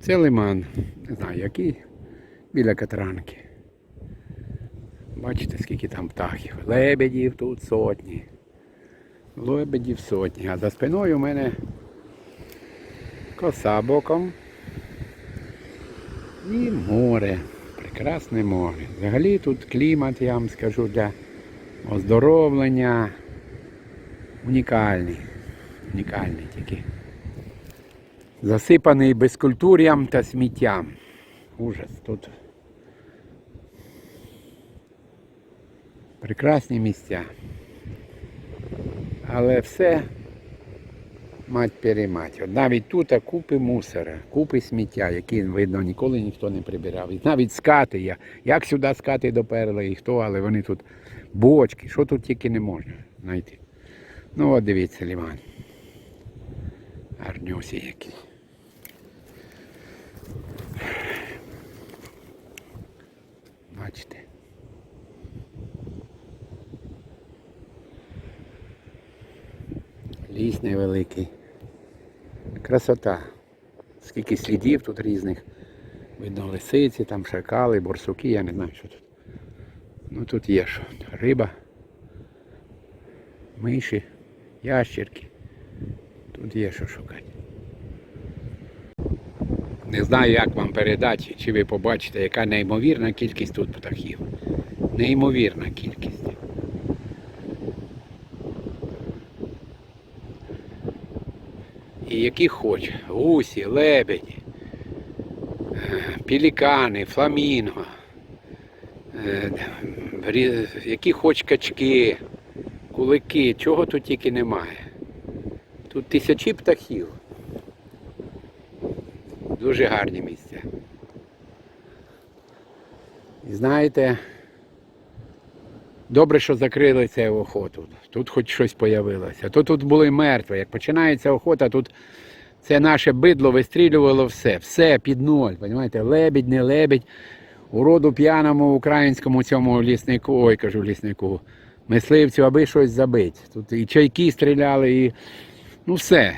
Це лиман, не знаю який, біля Катранки. Бачите, скільки там птахів. Лебедів тут сотні. Лебедів сотні. А за спиною у мене коса боком. І море. Прекрасне море. Взагалі тут клімат, я вам скажу, для оздоровлення унікальний. Унікальний тільки. Засипаний безкультур'ям та сміттям. Ужас тут. Прекрасні місця. Але все мать перемать. От навіть тут купи мусора, купи сміття, які, видно, ніколи ніхто не прибирав. І навіть скати я. Як сюди скати доперли і хто, але вони тут бочки, що тут тільки не можна знайти. Ну от дивіться, ліман. Гарнюсі які. Бачите. Ліс невеликий. Красота. Скільки слідів тут різних. Видно лисиці, там шакали, борсуки, я не знаю, що тут. Ну тут є що. Риба, миші, ящерки. Тут є що шукати. Не знаю, як вам передати, чи ви побачите, яка неймовірна кількість тут птахів. Неймовірна кількість. І які хоч. Гусі, лебеді, е, пелікани, фламінго, е, які хоч качки, кулики, чого тут тільки немає. Тут тисячі птахів. Дуже гарні місця. І знаєте, добре, що закрили цю охоту. Тут хоч щось появилося. То тут були мертві. Як починається охота, тут це наше бидло вистрілювало все. Все під ноль. Понимаєте? Лебідь, не лебідь. Уроду п'яному українському цьому ліснику, ой, кажу ліснику, мисливцю, аби щось забити. Тут і чайки стріляли, і ну все.